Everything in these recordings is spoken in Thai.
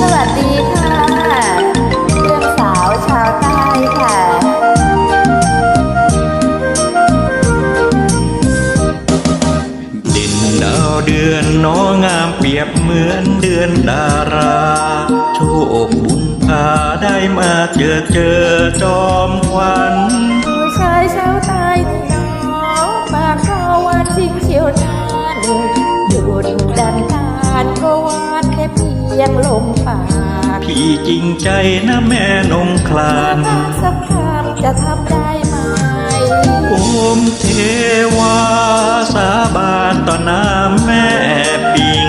สวัสดีค่ะเรื่องสาวชาวใต้ค่ะ เด่นดาวเดือนน้องงามเปรียบเหมือนเดือนดารา โชคบุญพาได้มาเจอเจอจอมควัน ยงลมปากพี่จริงใจนะแม่นงคลานถ้าสักคำจะทำได้ไหมโอมเทวาสาบานต่อหน้าแม่ปิง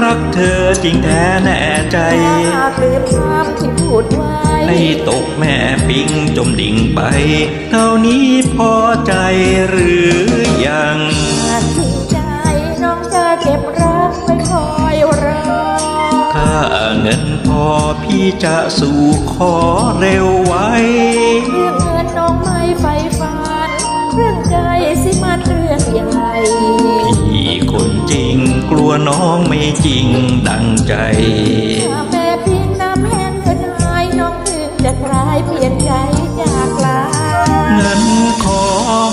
รักเธอจริงแท้แน่ใจหากลืมคำที่พูดไว้ ให้ตกแม่ปิงจมดิ่งไป เท่านี้พอใจหรือยัง จะสู่ขอเร็วไว้เรื่องเงินน้องไม่ใฝ่ฝันเรื่องใจสิมันเรื่องใหญ่พี่คนจริงกลัวน้องไม่จริงดังใจถ้าแม่พินน้ำแห้งเกินหายน้องถึงจะคลายเปลี่ยนใจจากลาเงินขอ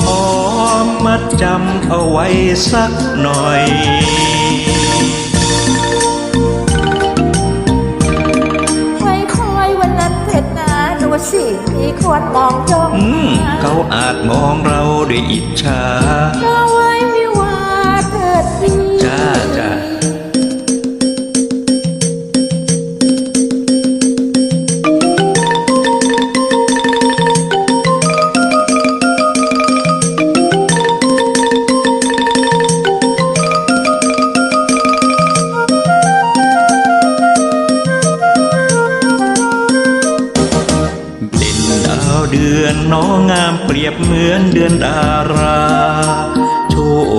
หอมมัดจำเอาไว้สักหน่อย สิ มีคนมองจ้องอืมเขาอาจมองเราด้วยอิจฉา เดือนน้องงามเปรียบเหมือนเดือนดารา โช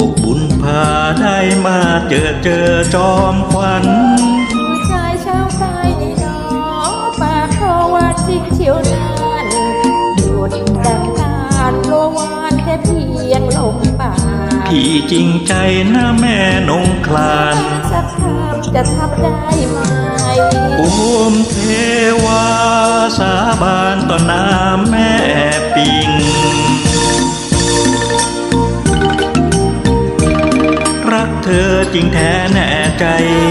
คบุญพาได้มาเจอเจอจอมควันผู้ชายชาวใต้นี่น้องปากเขาว่าจริงเชียวนานหยุดดังการโลวานแค่เพียงลมปากพี่จริงใจนะแม่นงคลานสักคำจะทำได้ไหมโอมเทวาสาบานต่อหน้าแม่ เธอจริงแท้แน่ใจ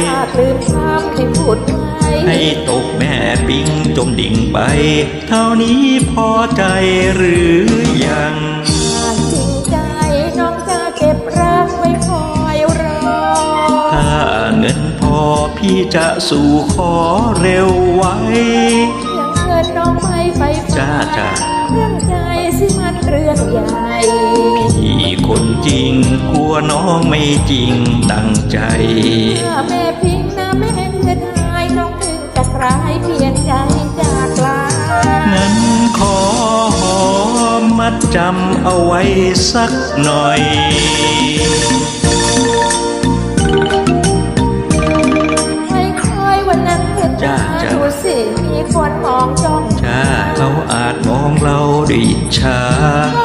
ถ้าลืมคำที่พูดไว้ให้ตกแม่ปิงจมดิ่งไป เท่านี้พอใจหรือยัง หากจริงใจน้องจะเก็บรักไว้คอยรอ ถ้าเงินพอพี่จะสู่ขอเร็วไว้ น้องไม่จริงดังใจแม่พิงนะแม่เธอทายน้องถึงจะคลายเพียนใจจากลานั้นขอหอมมัดจำเอาไว้สักหน่อยให้คอยวันนั้นเถิดจ้าจ้าดูสิมีคนมองจ้องถ้าเขาอาจมองเราด้วยอิจฉา